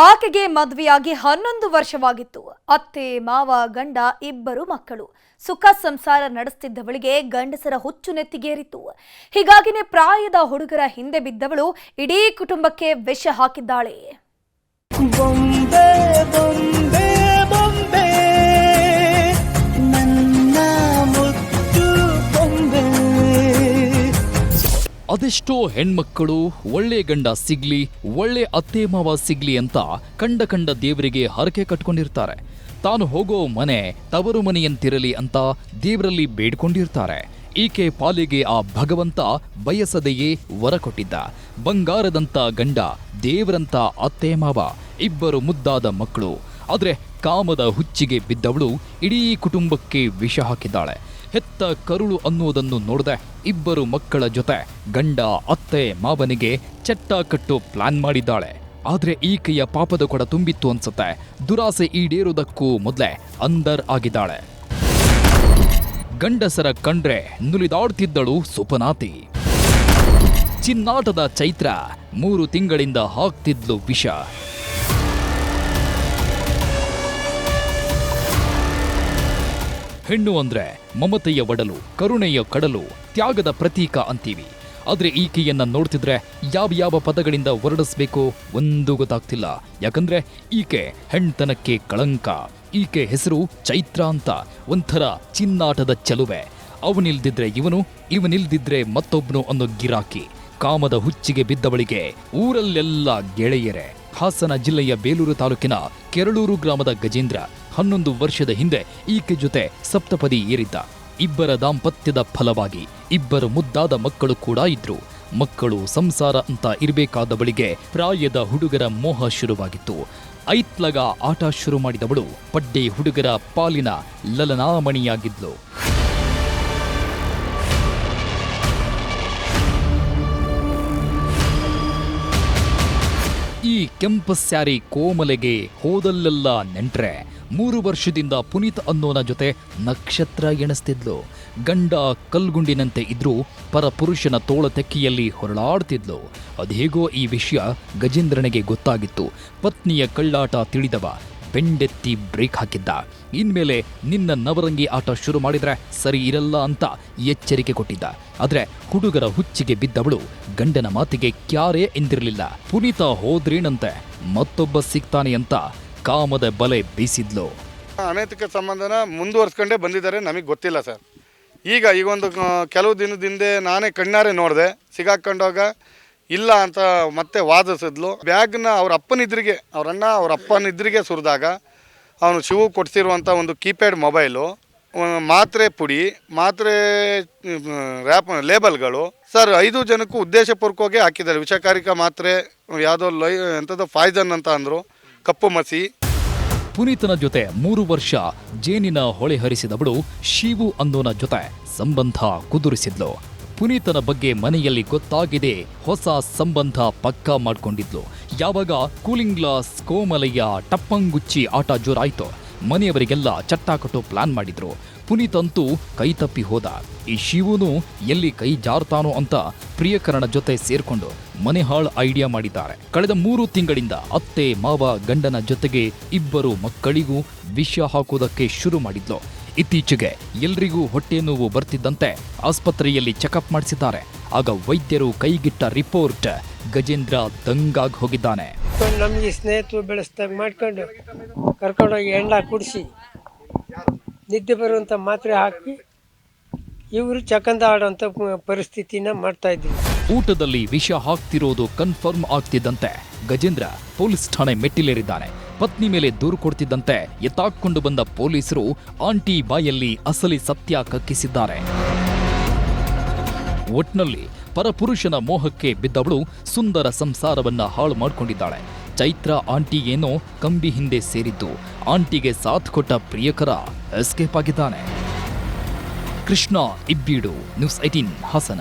ಆಕೆಗೆ ಮದುವೆಯಾಗಿ ಹನ್ನೊಂದು ವರ್ಷವಾಗಿತ್ತು. ಅತ್ತೆ, ಮಾವ, ಗಂಡ, ಇಬ್ಬರು ಮಕ್ಕಳು. ಸುಖ ಸಂಸಾರ ನಡೆಸ್ತಿದ್ದವಳಿಗೆ ಗಂಡಸರ ಹುಚ್ಚು ನೆತ್ತಿಗೇರಿತು. ಹೀಗಾಗಿನೇ ಪ್ರಾಯದ ಹುಡುಗರ ಹಿಂದೆ ಬಿದ್ದವಳು ಇಡೀ ಕುಟುಂಬಕ್ಕೆ ವಿಷ ಹಾಕಿದ್ದಾಳೆ. ಅದೆಷ್ಟೋ ಹೆಣ್ಮಕ್ಕಳು, ಒಳ್ಳೆ ಗಂಡ ಸಿಗ್ಲಿ, ಒಳ್ಳೆ ಅತ್ತೆ ಮಾವ ಸಿಗ್ಲಿ ಅಂತ ಕಂಡ ಕಂಡ ದೇವರಿಗೆ ಹರಕೆ ಕಟ್ಕೊಂಡಿರ್ತಾರೆ. ತಾನು ಹೋಗೋ ಮನೆ ತವರು ಮನೆಯಂತಿರಲಿ ಅಂತ ದೇವರಲ್ಲಿ ಬೇಡ್ಕೊಂಡಿರ್ತಾರೆ. ಈಕೆ ಪಾಲಿಗೆ ಆ ಭಗವಂತ ಬಯಸದೆಯೇ ವರ ಕೊಟ್ಟಿದ್ದ. ಬಂಗಾರದಂತ ಗಂಡ, ದೇವರಂತ ಅತ್ತೆ ಮಾವ, ಇಬ್ಬರು ಮುದ್ದಾದ ಮಕ್ಕಳು. ಆದರೆ ಕಾಮದ ಹುಚ್ಚಿಗೆ ಬಿದ್ದವಳು ಇಡೀ ಕುಟುಂಬಕ್ಕೆ ವಿಷ ಹಾಕಿದ್ದಾಳೆ. ಹೆತ್ತ ಕರುಳು ಅನ್ನೋದನ್ನು ನೋಡದೆ ಇಬ್ಬರು ಮಕ್ಕಳ ಜೊತೆ ಗಂಡ, ಅತ್ತೆ, ಮಾವನಿಗೆ ಚಟ್ಟ ಕಟ್ಟು ಪ್ಲಾನ್ ಮಾಡಿದ್ದಾಳೆ. ಆದರೆ ಈಕೆಯ ಪಾಪದ ಕೊಡ ತುಂಬಿತ್ತು ಅನ್ಸುತ್ತೆ. ದುರಾಸೆ ಈಡೇರುವುದಕ್ಕೂ ಮೊದಲೇ ಅಂದರ್ ಆಗಿದ್ದಾಳೆ. ಗಂಡಸರ ಕಂಡ್ರೆ ನುಲಿದಾಡ್ತಿದ್ದಳು ಸುಪನಾತಿ. ಚಿನ್ನಾಟದ ಚೈತ್ರ ಮೂರು ತಿಂಗಳಿಂದ ಹಾಕ್ತಿದ್ಲು ವಿಷ. ಹೆಣ್ಣು ಅಂದ್ರೆ ಮಮತೆಯ ಒಡಲು, ಕರುಣೆಯ ಕಡಲು, ತ್ಯಾಗದ ಪ್ರತೀಕ ಅಂತೀವಿ. ಆದ್ರೆ ಈಕೆಯನ್ನ ನೋಡ್ತಿದ್ರೆ ಯಾವ ಯಾವ ಪದಗಳಿಂದ ಹೊರಡಿಸ್ಬೇಕು ಒಂದು ಗೊತ್ತಾಗ್ತಿಲ್ಲ. ಯಾಕಂದ್ರೆ ಈಕೆ ಹೆಣ್ತನಕ್ಕೆ ಕಳಂಕ, ಈಕೆ ಹೆಸರು ಚೈತ್ರ ಅಂತ ಒಂಥರ ಚಿನ್ನಾಟದ ಚಲುವೆ. ಅವನಿಲ್ದಿದ್ರೆ ಇವನು, ಇವನಿಲ್ದಿದ್ರೆ ಮತ್ತೊಬ್ನು ಅನ್ನೋ ಗಿರಾಕಿ. ಕಾಮದ ಹುಚ್ಚಿಗೆ ಬಿದ್ದವಳಿಗೆ ಊರಲ್ಲೆಲ್ಲ ಗೆಳೆಯರೆ. ಹಾಸನ ಜಿಲ್ಲೆಯ ಬೇಲೂರು ತಾಲೂಕಿನ ಕೆರಳೂರು ಗ್ರಾಮದ ಗಜೇಂದ್ರ ಹನ್ನೊಂದು ವರ್ಷದ ಹಿಂದೆ ಈಕೆ ಜೊತೆ ಸಪ್ತಪದಿ ಏರಿದ್ದ. ಇಬ್ಬರ ದಾಂಪತ್ಯದ ಫಲವಾಗಿ ಇಬ್ಬರು ಮುದ್ದಾದ ಮಕ್ಕಳು ಕೂಡ ಇದ್ರು. ಮಕ್ಕಳು ಸಂಸಾರ ಅಂತ ಇರಬೇಕಾದವಳಿಗೆ ಪ್ರಾಯದ ಹುಡುಗರ ಮೋಹ ಶುರುವಾಗಿತ್ತು. ಐತ್ಲಗ ಆಟ ಶುರು ಮಾಡಿದವಳು ಪಡ್ಡೆ ಹುಡುಗರ ಪಾಲಿನ ಲಲನಾಮಣಿಯಾಗಿದ್ಲು. ಈ ಕೆಂಪು ಸ್ಯಾರಿ ಕೋಮಲೆಗೆ ಹೋದಲ್ಲೆಲ್ಲ ನೆಂಟ್ರೆ. ಮೂರು ವರ್ಷದಿಂದ ಪುನೀತ್ ಅನ್ನೋನ ಜೊತೆ ನಕ್ಷತ್ರ ಎಣಿಸ್ತಿದ್ಲು. ಗಂಡ ಕಲ್ಗುಂಡಿನಂತೆ ಇದ್ರೂ ಪರಪುರುಷನ ತೋಳ ತೆಕ್ಕಿಯಲ್ಲಿ ಹೊರಳಾಡ್ತಿದ್ಲು. ಅದೇಗೋ ಈ ವಿಷಯ ಗಜೇಂದ್ರನಿಗೆ ಗೊತ್ತಾಗಿತ್ತು. ಪತ್ನಿಯ ಕಳ್ಳಾಟ ತಿಳಿದವ ಬೆಂಡೆತ್ತಿ ಬ್ರೇಕ್ ಹಾಕಿದ್ದ. ಇನ್ಮೇಲೆ ನಿನ್ನ ನವರಂಗಿ ಆಟ ಶುರು ಮಾಡಿದ್ರೆ ಸರಿ ಇರಲ್ಲ ಅಂತ ಎಚ್ಚರಿಕೆ ಕೊಟ್ಟಿದ್ದ. ಆದ್ರೆ ಹುಡುಗರ ಹುಚ್ಚಿಗೆ ಬಿದ್ದವಳು ಗಂಡನ ಮಾತಿಗೆ ಕ್ಯಾರೇ ಎಂದಿರಲಿಲ್ಲ. ಪುನೀತ ಹೋದ್ರೇನಂತೆ ಮತ್ತೊಬ್ಬ ಸಿಗ್ತಾನೆ ಅಂತ ಕಾಮದ ಬಲೆ ಬೀಸಿದ್ಲು. ಅನೈತಿಕ ಸಂಬಂಧನ ಮುಂದುವರ್ಸ್ಕೊಂಡೇ ಬಂದಿದ್ದಾರೆ, ನಮಗೆ ಗೊತ್ತಿಲ್ಲ ಸರ್. ಈಗ ಈಗ ಒಂದು ಕೆಲವು ದಿನದ ಹಿಂದೆ ನಾನೇ ಕಣ್ಣಾರೆ ನೋಡಿದೆ, ಸಿಗಾಕೊಂಡಾಗ ಇಲ್ಲ ಅಂತ ಮತ್ತೆ ವಾದಿಸಿದ್ಲು. ಬ್ಯಾಗ್ನ ಅವ್ರ ಅಪ್ಪನಿದ್ರಿಗೆ ಅವ್ರ ಅಣ್ಣ ಅವ್ರ ಅಪ್ಪನಿದ್ರಿಗೆ ಸುರಿದಾಗ ಅವನು ಶಿವು ಕೊಡಿಸಿರುವಂಥ ಒಂದು ಕೀಪ್ಯಾಡ್ ಮೊಬೈಲು ಮಾತ್ರೆ ಪುಡಿ, ಮಾತ್ರೆ ರ್ಯಾಪ್, ಲೇಬಲ್ಗಳು. ಸರ್, ಐದು ಜನಕ್ಕೂ ಉದ್ದೇಶಪೂರ್ವಕವಾಗಿ ಹಾಕಿದ್ದಾರೆ. ವಿಷಕಾರಿಕ ಮಾತ್ರೆ, ಯಾವುದೋ ಲೈ ಎಂಥದ್ದು ಫಾಯ್ಸನ್ ಅಂತ ಅಂದರು. ಕಪ್ಪು ಮಸಿ. ಪುನೀತನ ಜೊತೆ ಮೂರು ವರ್ಷ ಜೇನಿನ ಹೊಳೆ ಹರಿಸಿದವಳು ಶಿವು ಅಂದೋನ ಜೊತೆ ಸಂಬಂಧ ಕುದುರಿಸಿದ್ಲು. ಪುನೀತನ ಬಗ್ಗೆ ಮನೆಯಲ್ಲಿ ಗೊತ್ತಾಗಿದೆ ಹೊಸ ಸಂಬಂಧ ಪಕ್ಕಾ ಮಾಡ್ಕೊಂಡಿದ್ಲು. ಯಾವಾಗ ಕೂಲಿಂಗ್ ಗ್ಲಾಸ್ ಕೋಮಲಯ್ಯ ಟಪ್ಪಂಗುಚ್ಚಿ ಆಟ ಜೋರಾಯ್ತು. ಮನೆಯವರಿಗೆಲ್ಲ ಚಟ್ಟಾಕಟ್ಟು ಪ್ಲಾನ್ ಮಾಡಿದ್ರು. ಪುನೀತ್ ಅಂತೂ ಕೈ ತಪ್ಪಿ ಹೋದ. ಈ ಶಿವನು ಎಲ್ಲಿ ಕೈ ಜಾರ್ತಾನೋ ಅಂತ ಪ್ರಿಯಕರಣ ಜೊತೆ ಸೇರ್ಕೊಂಡು ಮನೆ ಹಾಳ್ ಐಡಿಯಾ ಮಾಡಿದ್ದಾರೆ. ಕಳೆದ ಮೂರು ತಿಂಗಳಿಂದ ಅತ್ತೆ, ಮಾವ, ಗಂಡನ ಜೊತೆಗೆ ಇಬ್ಬರು ಮಕ್ಕಳಿಗೂ ವಿಷ ಹಾಕುವುದಕ್ಕೆ ಶುರು ಮಾಡಿದ್ಲು. ಇತ್ತೀಚೆಗೆ ಎಲ್ರಿಗೂ ಹೊಟ್ಟೆ ನೋವು ಬರ್ತಿದ್ದಂತೆ ಆಸ್ಪತ್ರೆಯಲ್ಲಿ ಚೆಕಪ್ ಮಾಡಿಸಿದ್ದಾರೆ. ಆಗ ವೈದ್ಯರು ಕೈಗಿಟ್ಟ ರಿಪೋರ್ಟ್ ಗಜೇಂದ್ರ ದಂಗಾಗ್ ಹೋಗಿದ್ದಾನೆ. ಸ್ನೇಹಿತರು ಬೆಳೆಸ್ದಾಗ ಮಾಡ್ಕೊಂಡು ಕರ್ಕೊಂಡೋಗಿ ಎಂಡ ಕುಡಿಸಿ ನಿದ್ದೆ ಬರುವಂಥ ಮಾತ್ರೆ ಹಾಕಿ ಇವರು ಚಕಂದ ಆಡುವಂಥ ಪರಿಸ್ಥಿತಿನ ಮಾಡ್ತಾ ಇದ್ವಿ ಊಟದಲ್ಲಿ ವಿಷ ಹಾಕ್ತಿರೋದು ಕನ್ಫರ್ಮ್ ಆಗ್ತಿದ್ದಂತೆ. ಗಜೇಂದ್ರ ಪೊಲೀಸ್ ಠಾಣೆ ಮೆಟ್ಟಿಲೇರಿದ್ದಾನೆ. ಪತ್ನಿ ಮೇಲೆ ದೂರು ಕೊಡ್ತಿದ್ದಂತೆ ಎತ್ತಾಕೊಂಡು ಬಂದ ಪೊಲೀಸರು ಆಂಟಿ ಬಾಯಲ್ಲಿ ಅಸಲಿ ಸತ್ಯ ಕಕ್ಕಿಸಿದ್ದಾರೆ. ಒಟ್ನಲ್ಲಿ ಪರಪುರುಷನ ಮೋಹಕ್ಕೆ ಬಿದ್ದವಳು ಸುಂದರ ಸಂಸಾರವನ್ನ ಹಾಳು ಮಾಡ್ಕೊಂಡಿದ್ದಾಳೆ. ಚೈತ್ರ ಆಂಟಿ ಏನೋ ಕಂಬಿ ಹಿಂದೆ ಸೇರಿದ್ದು. ಆಂಟಿಗೆ ಸಾಥ್ ಕೊಟ್ಟ ಪ್ರಿಯಕರ ಎಸ್ಕೇಪ್ ಆಗಿದ್ದಾನೆ. ಕೃಷ್ಣ ಇಬ್ಬೀಡು ನ್ಯೂಸ್ ಐಟೀನ್ ಹಾಸನ.